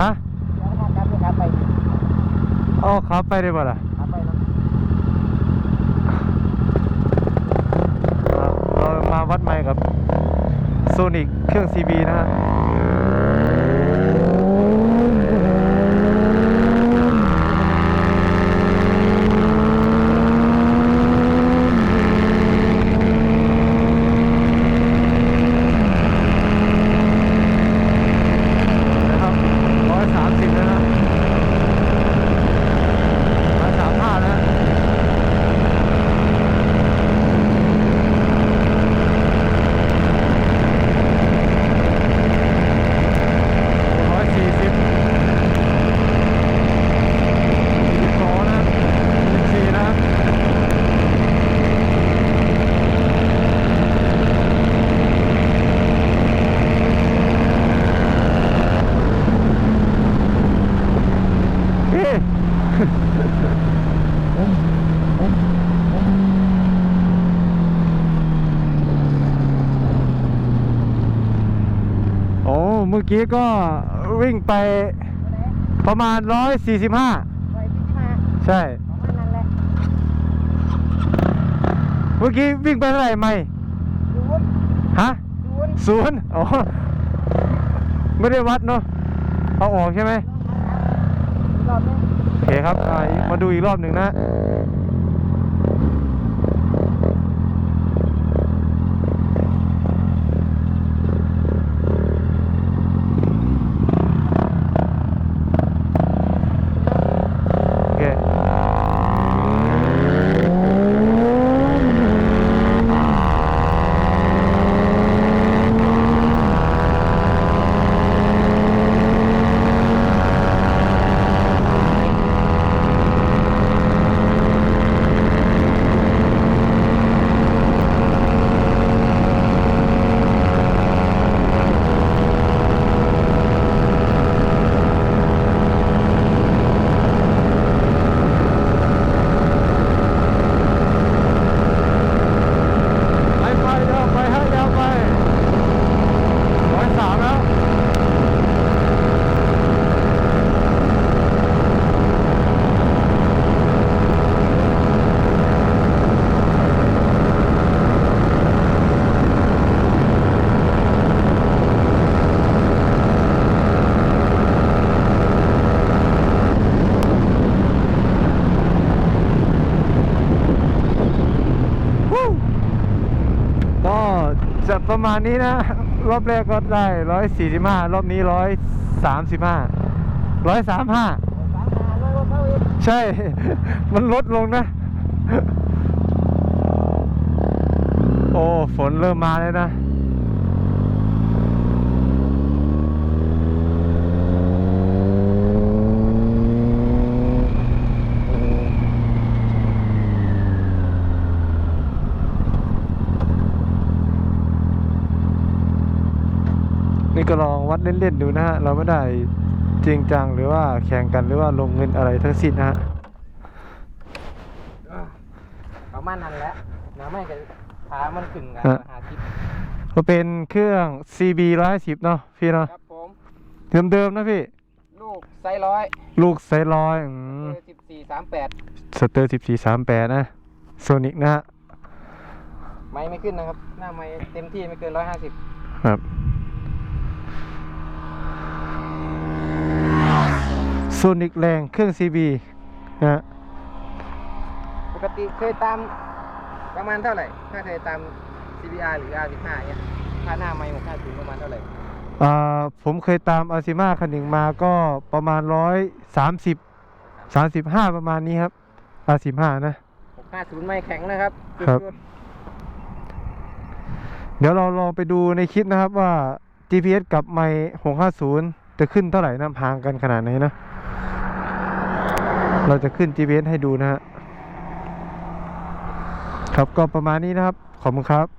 ฮะโอ้อขับไปได้บ่ล่ะเรามาวัดใหม่กับโซนิกเครื่องซีบีนะฮะ อกี้ก็วิ่งไปประมาณ 145 ไปที่ที่มาใช่ ประมาณนั้นแหละเมื่อกี้วิ่งไปเท่าไหร่ไม่ศูนย์ฮะศูนย์ศูนย์อ๋อ ไม่ได้วัดเนาะ เอาออกใช่ไหมรอบนึงโอเคครับอ่ามาดูอีกรอบหนึ่งนะ โอเค ไปไปยาวไปฮะยาวไปร้อยสามแล้ว วู้ก็จะประ มาณนี้นะ รอบแรกก็ได้ร้อยสี่สิบห้ารอบนี้ร้อยสามสิบห้าร้อยสามห้าใช่ มันลดลงนะ โอ้ ฝนเริ่มมาแล้วนะ นี่ ก็ลองวัดเล่นๆดูนะฮะเราไม่ได้จริงจังหรือว่าแข่งกันหรือว่าลงเงินอะไรทั้งสิ้นนะฮะประมาณนั้นแหละน้ำไม่กับขามันขึ้นกันฮะหาทิพก็เป็นเครื่อง CB 110เนาะพี่เนาะครับผมเดิมๆนะพี่ ลูกไซร้อยลูกไซร้อยอืมสิบสี่สามแปดสเตอร์1438นะโซนิกนะฮะไม้ไม่ขึ้นนะครับ หน้าไม้เต็มที่ไม่เกินร้อยห้าสิบครับ โซนิกแรงเครื่อง CB นะฮะปกติเคยตามประมาณเท่าไหร่ถ้าเคยตาม CBR หรือ R15 เนี่ยค่าหน้าไม้หกห้าถึงประมาณเท่าไหร่อ่าผมเคยตามอาซิมาคันหนึ่งมาก็ประมาณ130 35ประมาณนี้ครับอาซิมานะ หกห้าศูนย์ไม่แข็งนะครับครับสุดเดี๋ยวเราลองไปดูในคลิปนะครับว่า GPS กับไมค์650 จะขึ้นเท่าไหร่นะห่างกันขนาดไหนนะ เราจะขึ้น GPS ให้ดูนะฮะครับก็ประมาณนี้นะครับ ขอบคุณครับ